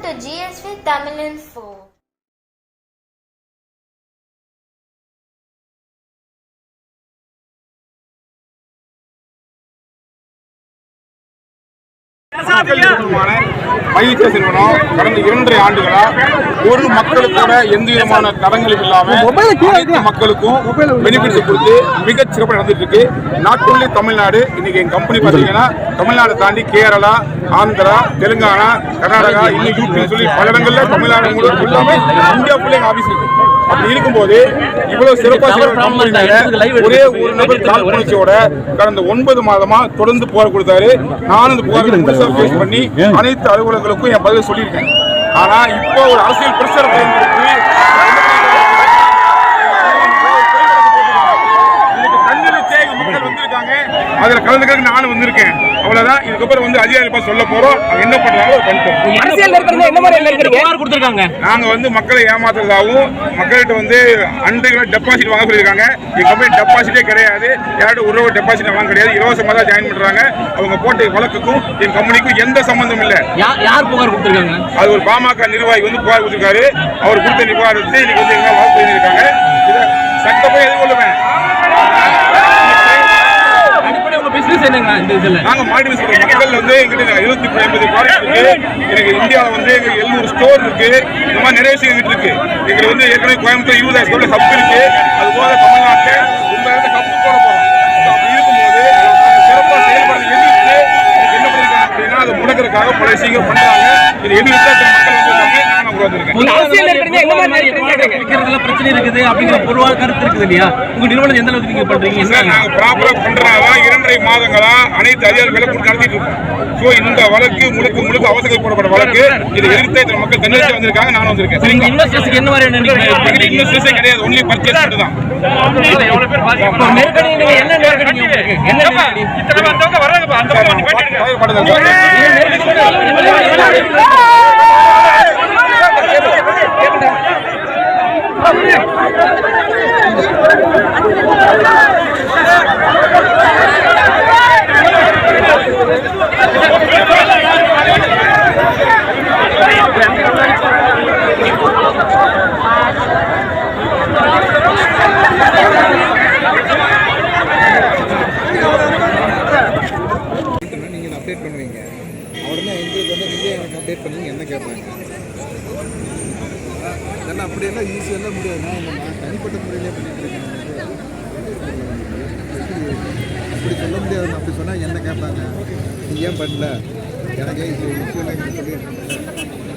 to GSV Tamil Info. மக்கள் நிறுவனமான நிறுவனம் கடந்த இரண்டரை ஆண்டுகளா ஒரு மக்களுக்கு கூட எந்த விதமான தடங்களும் இல்லாம மக்களுக்கும் பெனிஃபிட்ஸ் கொடுத்து மிகச் சிறப்பாக நடந்துட்டு இருக்கு. நாட் ஒன்லி தமிழ்நாடு இன்னைக்கு எங்க கம்பெனி பாத்தீங்கன்னா தமிழ்நாடு தாண்டி கேரளா ஆந்திரா தெலுங்கானா கர்நாடகா இன்னும் யூபி சொல்லி பல இடங்கள்ல தமிழ்நாடு முழுவதும் எல்லாமே இந்தியா எங்க ஆபீஸ் இருக்கு. அப்படி இருக்கும்போது இவ்வளவு சிறப்பா செய்யற கம்பெனில ஒரே ஒரு நபர் காழ்ப்புணர்ச்சியோட கடந்த ஒன்பது மாதமா தொடர்ந்து புகார் கொடுத்தாரு. நானும் இந்த புகாரை ஃபேஸ் பண்ணி அனைத்து அலுவலர்களுக்கும் என் பதில் சொல்லியிருக்கேன். ஆனா இப்போ ஒரு அரசியல் பிரஷர் பயன்படுத்தி இன்னைக்கு தண்ணீர் வச்சே எங்க மக்கள் வந்திருக்காங்க அதுல கலந்துக்கிறதுக்கு நானும் வந்திருக்கேன். அவ்வளவுதான். இதுக்கப்புறம் வந்து அதிகாரிகள் சொல்ல போறோம். அவங்க என்ன பண்றாங்களோ அதை பண்ணிட்டோம் அரசியல் என்ன மாதிரி கொடுத்திருக்காங்க? நாங்க வந்து மக்களை ஏமாத்துறதாகவும் மக்கள்கிட்ட வந்து அன்றைக்கு டெபாசிட் வாங்க சொல்லியிருக்காங்க. எங்க கம்பெனி டெபாசிட்டே கிடையாது. ஒரு ரூபா டெபாசிட் வாங்க கிடையாது. இலவசமா தான் ஜாயின் பண்றாங்க. அவங்க போட்ட வழக்குக்கும் என் கம்பெனிக்கும் எந்த சம்பந்தம் இல்லை. யார் யார் புகார் கொடுத்திருக்காங்க? அது ஒரு பாமக நிர்வாகி வந்து புகார் கொடுத்திருக்காரு. அவர் கொடுத்த நிர்வாகம் வச்சு இன்னைக்கு வந்து எங்க வழக்கு பண்ணியிருக்காங்க இதை சட்டப்படி எதிர்கொள்ளுவேன் என்னங்க இந்த இதுல. நாங்க மாடி சொல்றோம் மக்கள் வந்து எங்கிட்ட இருபத்தி ஐம்பது ப்ராடக்ட் இருக்கு. எனக்கு இந்தியாவில் வந்து எங்க எழுநூறு ஸ்டோர் இருக்கு. இந்த மாதிரி நிறைய விஷயம் எங்கிட்ட இருக்கு. எங்களுக்கு வந்து ஏற்கனவே கோயம்புத்தூர் இருபதாயிரம் ஸ்டோர்ல ஹப் இருக்கு. அது போக தமிழ்நாட்டில் உங்க ஹப் போட போறோம். அப்படி இருக்கும்போது சிறப்பாக செயல்படுறது எதிர்த்து என்ன பண்ணிருக்காங்க அப்படின்னா அதை முடக்கிறதுக்காக பல விஷயங்கள் பண்றாங்க. இது எதிர்த்து மக்கள் பிரச்சனை இருக்குது அப்படிங்கிற பொதுவாக கருத்து இருக்குது இல்லையா? உங்க நிறுவனம் எந்த அளவுக்கு நீங்க பண்றீங்க? நாங்க ப்ராப்பரா பண்றனால இரண்டரை மாதங்களா அனைத்து அதிகாரிகளை கூட்டி நடத்திட்டு இருக்கோம். ஸோ இந்த வழக்கு முழுக்க முழுக்க அவசரம் போடப்பட்ட வழக்கு. இதை எதிர்த்து இந்த மக்கள் தன்னிச்சை வந்திருக்காங்க நானும் வந்திருக்கேன். நீங்க சரிங்களா? இன்வெஸ்டர்ஸ்க்கு என்ன மாதிரி இன்வெஸ்டர்ஸே கிடையாது. ஒன்லி பர்ச்சேஸ் மட்டும் தான். என்ன நெருக்கடி உங்களுக்கு என்ன நெருக்கடி சார், நாங்க பாட்டு- பாட்டு பாடுறோம் சார். நீங்க நெருக்கடி என்ன நெருக்கடி? நீங்கள் அப்டேட் பண்ணுவீங்க உடனே எங்களுக்கு வந்து நீங்கள் எனக்கு அப்டேட் பண்ணுவீங்க என்ன கேட்பாங்க அதெல்லாம் அப்படியெல்லாம் ஈஸியெல்லாம் முடியாது நான் தனிப்பட்ட முறையிலே பண்ணிட்டு இருக்கேன் அப்படி சொல்ல முடியாது அப்படி சொன்னால் என்ன கேட்பாங்க? நீ ஏன் பண்ணல? எனக்கு இது விஷயம் சொல்லியிருக்கேன்